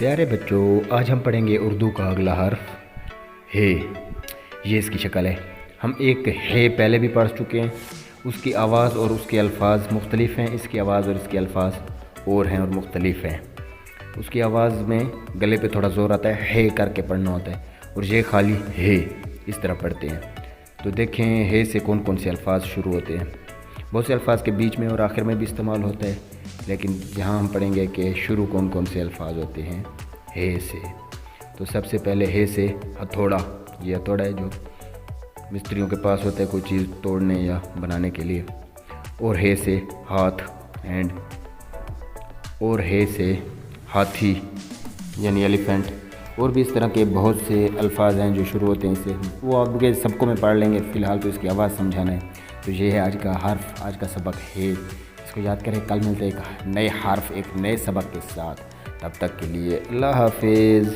प्यारे बच्चों, आज हम पढ़ेंगे उर्दू का अगला हर्फ। हे, ये इसकी शक्ल है। हम एक हे पहले भी पढ़ चुके हैं। उसकी आवाज़ और उसके अल्फाज मुख्तलिफ़ हैं। इसकी आवाज़ और इसके अल्फाज और हैं और मुख्तलिफ़ हैं। उसकी आवाज़ में गले पे थोड़ा ज़ोर आता है। हे करके पढ़ना होता है। और ये खाली हे इस तरह पढ़ते हैं। तो देखें, हे से कौन कौन से अल्फाज शुरू होते हैं। बहुत से अल्फाज के बीच में और आखिर में भी इस्तेमाल होता है। लेकिन जहाँ हम पढ़ेंगे कि शुरू कौन कौन से अल्फाज होते हैं? हे से। तो सबसे पहले हे से हथौड़ा। ये हथौड़ा है जो मिस्त्रियों के पास होता है कोई चीज़ तोड़ने या बनाने के लिए। और हे से हाथ एंड और हे से हाथी, यानी एलिफेंट। और भी इस तरह के बहुत से अल्फाज हैं जो शुरू होते हैं इससे। वो आगे सबको मैं पढ़ लेंगे, फ़िलहाल तो इसकी आवाज़ समझाना है। तो ये है आज का हर्फ, आज का सबक है। इसको याद करें, कल मिलते एक नए हार्फ, एक नए सबक के साथ। तब तक के लिए अल्लाह हाफिज़।